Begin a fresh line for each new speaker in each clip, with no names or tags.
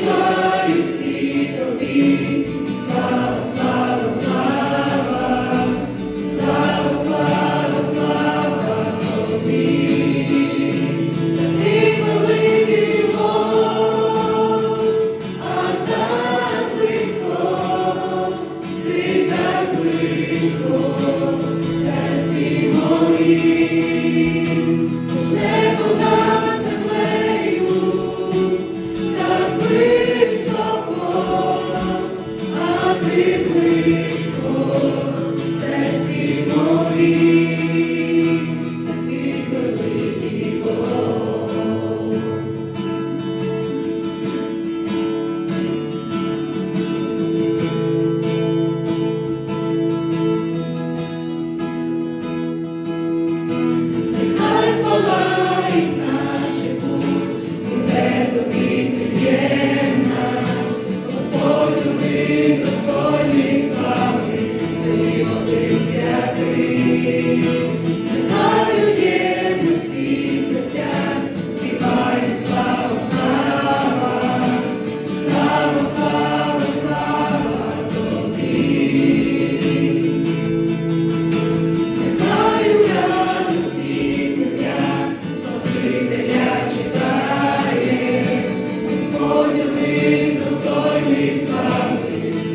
Слава, слава, слава, слава, слава тобі.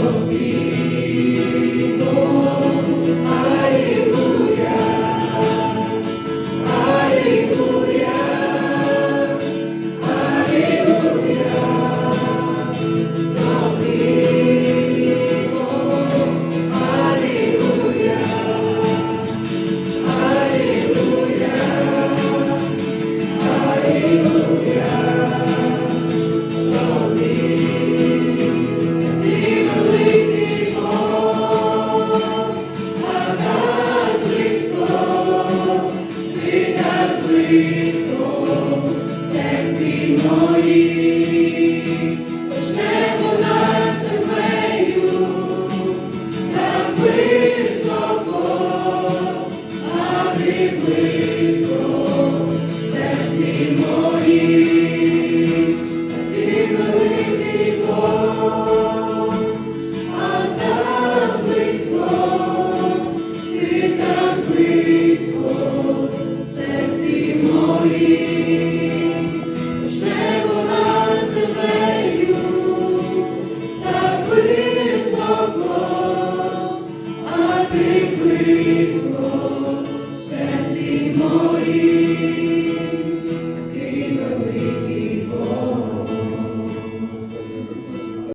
близько, В серці моїм,